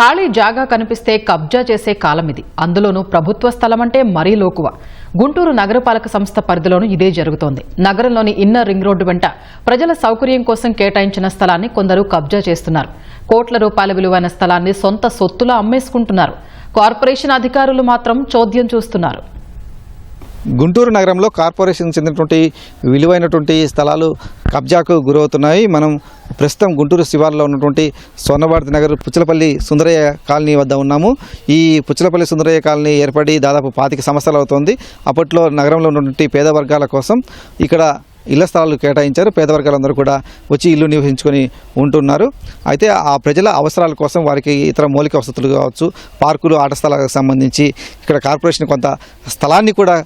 ఖాళీ జాగా కనిపిస్తే కబ్జా చేసే కాలం ఇది. అందులోనూ ప్రభుత్వ స్థలం అంటే మరీ లోకువ. గుంటూరు నగరపాలక సంస్థ పరిధిలోనూ ఇదే జరుగుతోంది. నగరంలోని ఇన్నర్ రింగ్ రోడ్డు వెంట ప్రజల సౌకర్యం కోసం కేటాయించిన స్థలాన్ని కొందరు కబ్జా చేస్తున్నారు. కోట్ల రూపాయల విలువైన స్థలాన్ని సొంత సొత్తులా అమ్మేసుకుంటున్నారు. కార్పొరేషన్ అధికారులు మాత్రం చోద్యం చూస్తున్నారు. గుంటూరు నగరంలో కార్పొరేషన్ చెందినటువంటి విలువైనటువంటి స్థలాలు కబ్జాకు గురవుతున్నాయి. మనం ప్రస్తుతం గుంటూరు శివార్లో ఉన్నటువంటి స్వర్ణభారతి నగర్ పుచ్చలపల్లి సుందరయ్య కాలనీ వద్ద ఉన్నాము. ఈ పుచ్చలపల్లి సుందరయ్య కాలనీ ఏర్పడి దాదాపు పాతిక సంవత్సరాలు అవుతుంది. అప్పట్లో నగరంలో ఉన్నటువంటి పేద వర్గాల కోసం ఇక్కడ ఇళ్ళ స్థలాలు కేటాయించారు. పేద వర్గాలందరూ కూడా వచ్చి ఇల్లు నివసించుకొని ఉంటున్నారు. అయితే ఆ ప్రజల అవసరాల కోసం వారికి ఇతర మౌలిక వసతులు కావచ్చు పార్కులు ఆట స్థలాలకు సంబంధించి ఇక్కడ కార్పొరేషన్ కొంత స్థలాన్ని కూడా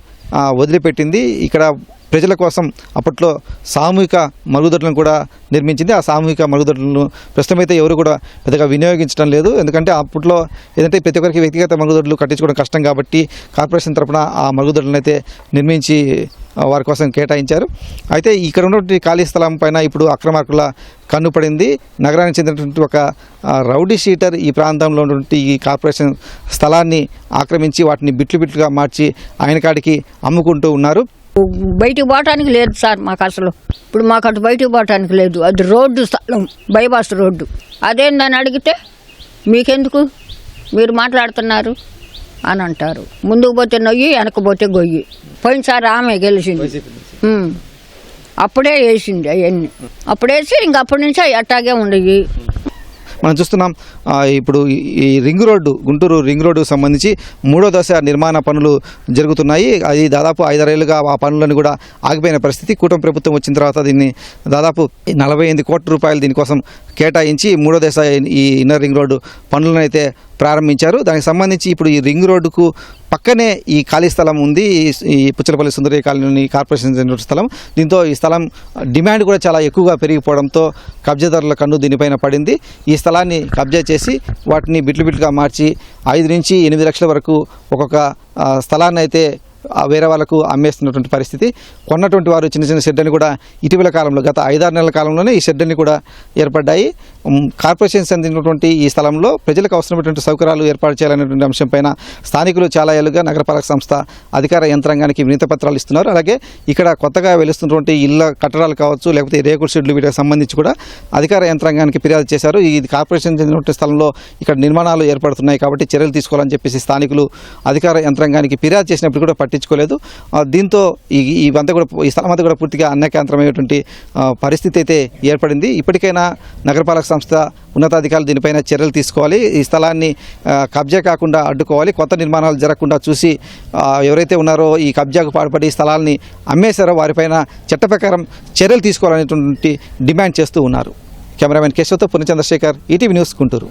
వదిలిపెట్టింది. ఇక్కడ ప్రజల కోసం అప్పట్లో సామూహిక మరుగుదొడ్లను కూడా నిర్మించింది. ఆ సామూహిక మరుగుదొడ్లను ప్రస్తుతం అయితే ఎవరు కూడా పెద్దగా వినియోగించడం లేదు. ఎందుకంటే అప్పట్లో ఏదంటే ప్రతి ఒక్కరికి వ్యక్తిగత మరుగుదొడ్లు కట్టించుకోవడం కష్టం కాబట్టి కార్పొరేషన్ తరపున ఆ మరుగుదొడ్లను అయితే నిర్మించి వారి కోసం కేటాయించారు. అయితే ఇక్కడ ఉన్నటువంటి ఖాళీ స్థలం పైన ఇప్పుడు అక్రమార్కుల కన్ను పడింది. నగరానికి చెందినటువంటి ఒక రౌడీ షీటర్ ఈ ప్రాంతంలో ఉన్నటువంటి ఈ కార్పొరేషన్ స్థలాన్ని ఆక్రమించి వాటిని బిట్లు బిట్లుగా మార్చి ఆయన కాడికి అమ్ముకుంటూ ఉన్నారు. బయటికి పోవటానికి లేదు సార్ మాకు అసలు. ఇప్పుడు మాకు అటు బయటికి పోవటానికి లేదు. అది రోడ్డు స్థలం బైపాస్ రోడ్డు. అదేందని అడిగితే మీకెందుకు? మీరు మాట్లాడుతున్నారు. అని అంటారు ముందుకు పోతే నొయ్యి వెనక పోతే గొయ్యి. పోయినసారి ఆమె గెలిచింది. అప్పుడే వేసింది అవన్నీ. అప్పుడేసి ఇంక అప్పటి నుంచి అట్టాగే ఉండేవి. మనం చూస్తున్నాం ఇప్పుడు ఈ- ఈ రింగ్ రోడ్డు గుంటూరు రింగ్ రోడ్డుకు సంబంధించి మూడో దశ నిర్మాణ పనులు జరుగుతున్నాయి. అది దాదాపు ఐదారేళ్ళుగా ఆ పనులను కూడా ఆగిపోయిన పరిస్థితి. కూటమి ప్రభుత్వం వచ్చిన తర్వాత దీన్ని దాదాపు నలభై ఎనిమిది కోట్ల రూపాయలు దీనికోసం కేటాయించి మూడో దశ ఈ ఇన్నర్ రింగ్ రోడ్డు పనులను అయితే ప్రారంభించారు. దానికి సంబంధించి ఇప్పుడు ఈ రింగ్ రోడ్డుకు పక్కనే ఈ ఖాళీ స్థలం ఉంది. ఈ- పుచ్చలపల్లి సుందరి కాలనీ కార్పొరేషన్ చెందిన స్థలం. దీంతో ఈ స్థలం డిమాండ్ కూడా చాలా ఎక్కువగా పెరిగిపోవడంతో కబ్జాదారుల కన్ను దీనిపైన పడింది. ఈ స్థలాన్ని కబ్జా చేసి వాటిని బిట్లు బిట్లుగా మార్చి ఐదు నుంచి ఎనిమిది లక్షల వరకు ఒక్కొక్క స్థలాన్ని అయితే వేరే వాళ్ళకు అమ్మేస్తున్నటువంటి పరిస్థితి. కొన్నటువంటి వారు చిన్న చిన్న షెడ్ని కూడా ఇటీవల కాలంలో గత ఐదారు నెలల కాలంలోనే ఈ షెడ్ని కూడా ఏర్పడ్డాయి. కార్పొరేషన్ చెందినటువంటి ఈ స్థలంలో ప్రజలకు అవసరమైనటువంటి సౌకర్యాలు ఏర్పాటు చేయాలనేటువంటి అంశంపైన స్థానికులు చాలా ఏళ్ళుగా నగరపాలక సంస్థ అధికార యంత్రాంగానికి వినతి పత్రాలు ఇస్తున్నారు. అలాగే ఇక్కడ కొత్తగా వెలుస్తున్నటువంటి ఇళ్ళ కట్టడాలు కావచ్చు లేకపోతే రేకుల షెడ్లు వీటికి సంబంధించి కూడా అధికార యంత్రాంగానికి ఫిర్యాదు చేశారు. ఇది కార్పొరేషన్ చెందినటువంటి స్థలంలో ఇక్కడ నిర్మాణాలు ఏర్పడుతున్నాయి కాబట్టి చర్యలు తీసుకోవాలని చెప్పేసి స్థానికులు అధికార యంత్రాంగానికి ఫిర్యాదు చేసినప్పుడు కూడా పట్టించుకోలేదు. దీంతో ఈ ఇవంతా కూడా ఈ స్థలం అంతా కూడా పూర్తిగా అన్యకేంద్రమైనటువంటి పరిస్థితి అయితే ఏర్పడింది. ఇప్పటికైనా నగరపాలక సంస్థ ఉన్నతాధికారులు దీనిపైన చర్యలు తీసుకోవాలి. ఈ స్థలాన్ని కబ్జా కాకుండా అడ్డుకోవాలి. కొత్త నిర్మాణాలు జరగకుండా చూసి ఎవరైతే ఉన్నారో ఈ కబ్జాకు పాల్పడి స్థలాన్ని స్థలాల్ని అమ్మేశారో వారిపైన చట్ట ప్రకారం చర్యలు తీసుకోవాలనేటువంటి డిమాండ్ చేస్తూ ఉన్నారు. కెమెరామెన్ కేశవ్తో పుణ్య ఈటీవీ న్యూస్ గుంటూరు.